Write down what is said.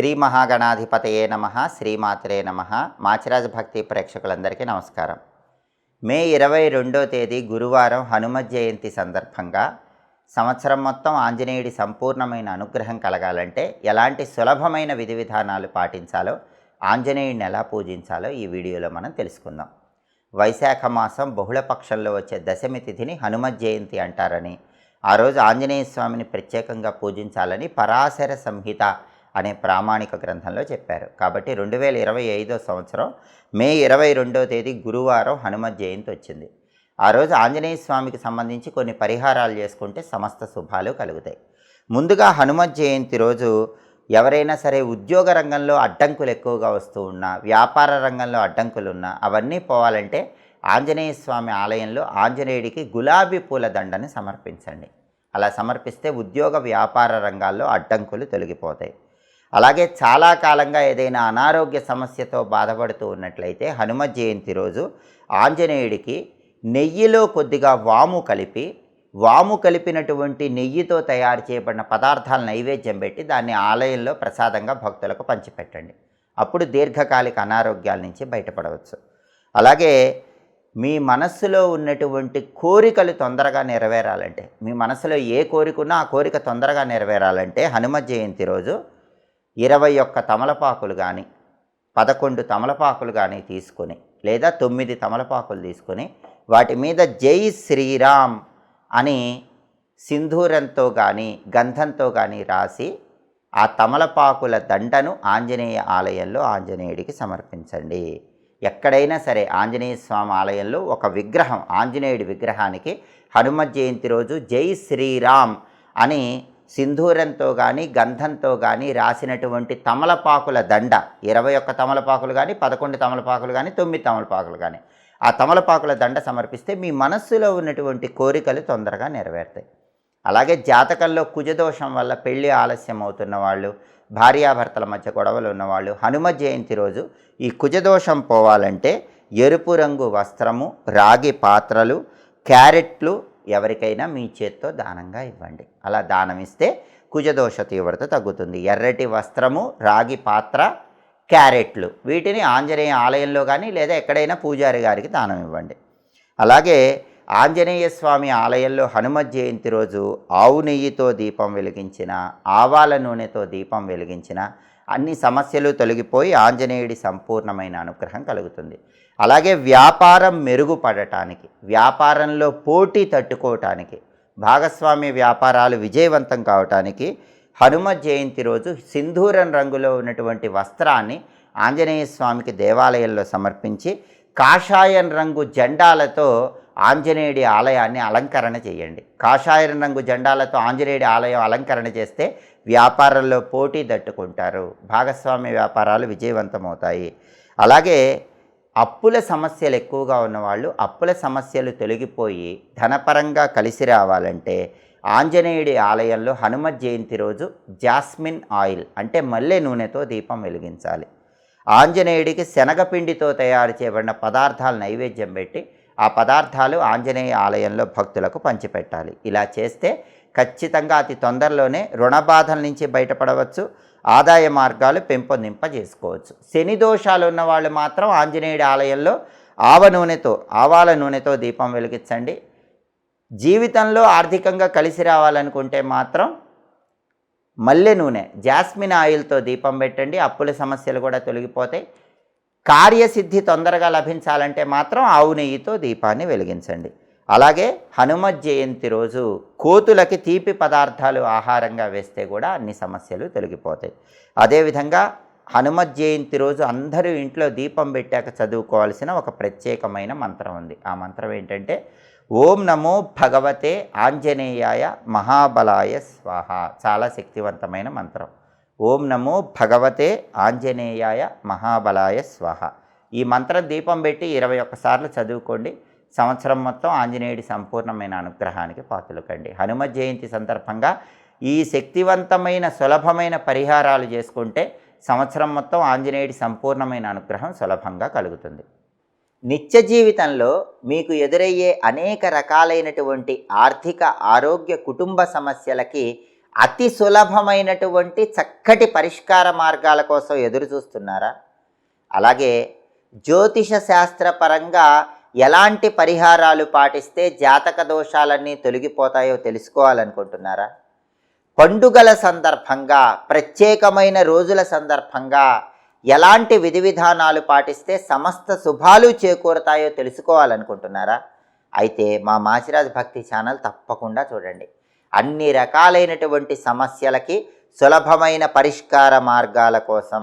శ్రీ మహాగణాధిపతయే నమ శ్రీమాత్రే నమ. మాచిరాజ భక్తి ప్రేక్షకులందరికీ నమస్కారం. మే ఇరవై రెండో తేదీ గురువారం హనుమ జయంతి సందర్భంగా సంవత్సరం మొత్తం ఆంజనేయుడి సంపూర్ణమైన అనుగ్రహం కలగాలంటే ఎలాంటి సులభమైన విధి విధానాలు పాటించాలో ఆంజనేయుడిని ఎలా పూజించాలో ఈ వీడియోలో మనం తెలుసుకుందాం. వైశాఖ మాసం బహుళపక్షంలో వచ్చే దశమి తిథిని హనుమ జయంతి అంటారని ఆ రోజు ఆంజనేయ స్వామిని ప్రత్యేకంగా పూజించాలని పరాశర సంహిత అనే ప్రామాణిక గ్రంథంలో చెప్పారు. కాబట్టి రెండు వేల ఇరవై ఐదో సంవత్సరం మే ఇరవై రెండో తేదీ గురువారం హనుమత్ జయంతి వచ్చింది. ఆ రోజు ఆంజనేయ స్వామికి సంబంధించి కొన్ని పరిహారాలు చేసుకుంటే సమస్త శుభాలు కలుగుతాయి. ముందుగా హనుమత్ జయంతి రోజు ఎవరైనా సరే ఉద్యోగ రంగంలో అడ్డంకులు ఎక్కువగా వస్తూ ఉన్నా వ్యాపార రంగంలో అడ్డంకులు ఉన్నా అవన్నీ పోవాలంటే ఆంజనేయ స్వామి ఆలయంలో ఆంజనేయుడికి గులాబీ పూల దండని సమర్పించండి. అలా సమర్పిస్తే ఉద్యోగ వ్యాపార రంగాల్లో అడ్డంకులు తొలగిపోతాయి. అలాగే చాలా కాలంగా ఏదైనా అనారోగ్య సమస్యతో బాధపడుతూ ఉన్నట్లయితే హనుమ జయంతి రోజు ఆంజనేయుడికి నెయ్యిలో కొద్దిగా వాము కలిపి వాము కలిపినటువంటి నెయ్యితో తయారు చేయబడిన పదార్థాలను నైవేద్యం పెట్టి దాన్ని ఆలయంలో ప్రసాదంగా భక్తులకు పంచిపెట్టండి. అప్పుడు దీర్ఘకాలిక అనారోగ్యాల నుంచి బయటపడవచ్చు. అలాగే మీ మనస్సులో ఉన్నటువంటి కోరికలు తొందరగా నెరవేరాలంటే మీ మనసులో ఏ కోరిక ఉన్నా ఆ కోరిక తొందరగా నెరవేరాలంటే హనుమ జయంతి రోజు ఇరవై ఒక్క తమలపాకులు కానీ పదకొండు తమలపాకులు కానీ తీసుకొని లేదా తొమ్మిది తమలపాకులు తీసుకొని వాటి మీద జై శ్రీరామ్ అని సింధూరంతో కానీ గంధంతో కానీ రాసి ఆ తమలపాకుల దండను ఆంజనేయ ఆలయంలో ఆంజనేయుడికి సమర్పించండి. ఎక్కడైనా సరే ఆంజనేయ స్వామి ఆలయంలో ఒక విగ్రహం ఆంజనేయుడి విగ్రహానికి హనుమ జయంతి రోజు జై శ్రీరామ్ అని సింధూరంతో కానీ గంధంతో కానీ రాసినటువంటి తమలపాకుల దండ ఇరవై ఒక్క తమలపాకులు కానీ పదకొండు తమలపాకులు కానీ తొమ్మిది తమలపాకులు కానీ ఆ తమలపాకుల దండ సమర్పిస్తే మీ మనస్సులో ఉన్నటువంటి కోరికలు తొందరగా నెరవేరుతాయి. అలాగే జాతకంలో కుజదోషం వల్ల పెళ్ళి ఆలస్యం అవుతున్న వాళ్ళు భార్యాభర్తల మధ్య గొడవలు ఉన్నవాళ్ళు హనుమ జయంతి రోజు ఈ కుజదోషం పోవాలంటే ఎరుపు రంగు వస్త్రము రాగి పాత్రలు క్యారెట్లు ఎవరికైనా మీ చేత్తో దానంగా ఇవ్వండి. అలా దానం ఇస్తే కుజదోష తీవ్రత తగ్గుతుంది. ఎర్రటి వస్త్రము రాగి పాత్ర క్యారెట్లు వీటిని ఆంజనేయ ఆలయంలో కానీ లేదా ఎక్కడైనా పూజారి గారికి దానం ఇవ్వండి. అలాగే ఆంజనేయ స్వామి ఆలయంలో హనుమ జయంతి రోజు ఆవు నెయ్యితో దీపం వెలిగించిన ఆవాల నూనెతో దీపం వెలిగించిన అన్ని సమస్యలు తొలగిపోయి ఆంజనేయుడి సంపూర్ణమైన అనుగ్రహం కలుగుతుంది. అలాగే వ్యాపారం మెరుగుపడటానికి వ్యాపారంలో పోటీ తట్టుకోవటానికి భాగస్వామ్య వ్యాపారాలు విజయవంతం కావటానికి హనుమ జయంతి రోజు సింధూరం రంగులో ఉన్నటువంటి వస్త్రాన్ని ఆంజనేయ స్వామికి దేవాలయంలో సమర్పించి కాషాయం రంగు జెండాలతో ఆంజనేయుడి ఆలయాన్ని అలంకరణ చేయండి. కాషాయం రంగు జెండాలతో ఆంజనేయుడి ఆలయం అలంకరణ చేస్తే వ్యాపారంలో పోటీ తట్టుకుంటారు. భాగస్వామ్య వ్యాపారాలు విజయవంతమవుతాయి. అలాగే అప్పుల సమస్యలు ఎక్కువగా ఉన్నవాళ్ళు అప్పుల సమస్యలు తొలగిపోయి ధనపరంగా కలిసి రావాలంటే ఆంజనేయుడి ఆలయంలో హనుమత్ జయంతి రోజు జాస్మిన్ ఆయిల్ అంటే మల్లె నూనెతో దీపం వెలిగించాలి. ఆంజనేయుడికి శనగపిండితో తయారు చేయబడిన పదార్థాలు నైవేద్యం పెట్టి ఆ పదార్థాలు ఆంజనేయ ఆలయంలో భక్తులకు పంచిపెట్టాలి. ఇలా చేస్తే ఖచ్చితంగా అతి తొందరలోనే రుణబాధల నుంచి బయటపడవచ్చు. ఆదాయ మార్గాలు పెంపొందింపజేసుకోవచ్చు. శని దోషాలు ఉన్న వాళ్ళు మాత్రం ఆంజనేయుడి ఆలయంలో ఆవ నూనెతో ఆవాల నూనెతో దీపం వెలిగించండి. జీవితంలో ఆర్థికంగా కలిసి రావాలనుకుంటే మాత్రం మల్లె నూనె జాస్మిన్ ఆయిల్తో దీపం పెట్టండి. అప్పుల సమస్యలు కూడా తొలగిపోతాయి. కార్యసిద్ధి తొందరగా లభించాలంటే మాత్రం ఆవు నెయ్యితో దీపాన్ని వెలిగించండి. అలాగే హనుమత్ జయంతి రోజు కోతులకి తీపి పదార్థాలు ఆహారంగా వేస్తే కూడా అన్ని సమస్యలు తొలగిపోతాయి. అదేవిధంగా హనుమత్ జయంతి రోజు అందరూ ఇంట్లో దీపం పెట్టాక చదువుకోవాల్సిన ఒక ప్రత్యేకమైన మంత్రం ఉంది. ఆ మంత్రం ఏంటంటే ఓం నమో భగవతే ఆంజనేయాయ మహాబలాయ స్వాహ. చాలా శక్తివంతమైన మంత్రం. ఓం నమో భగవతే ఆంజనేయాయ మహాబలాయ స్వాహ. ఈ మంత్రం దీపం పెట్టి ఇరవై ఒక్కసార్లు చదువుకోండి. సంవత్సరం మొత్తం ఆంజనేయుడి సంపూర్ణమైన అనుగ్రహానికి పాతులకండి హనుమ జయంతి సందర్భంగా ఈ శక్తివంతమైన సులభమైన పరిహారాలు చేసుకుంటే సంవత్సరం మొత్తం ఆంజనేయుడి సంపూర్ణమైన అనుగ్రహం సులభంగా కలుగుతుంది. నిత్య జీవితంలో మీకు ఎదురయ్యే అనేక రకాలైనటువంటి ఆర్థిక ఆరోగ్య కుటుంబ సమస్యలకి అతి సులభమైనటువంటి చక్కటి పరిష్కార మార్గాల కోసం ఎదురు చూస్తున్నారా? అలాగే జ్యోతిష శాస్త్రపరంగా ఎలాంటి పరిహారాలు పాటిస్తే జాతక దోషాలన్నీ తొలగిపోతాయో తెలుసుకోవాలనుకుంటున్నారా? పండుగల సందర్భంగా ప్రత్యేకమైన రోజుల సందర్భంగా ఎలాంటి విధి విధానాలు పాటిస్తే సమస్త శుభాలు చేకూరుతాయో తెలుసుకోవాలనుకుంటున్నారా? అయితే మా మాచిరాజ్ భక్తి ఛానల్ తప్పకుండా చూడండి. అన్ని రకాలైనటువంటి సమస్యలకి సులభమైన పరిష్కార మార్గాల కోసం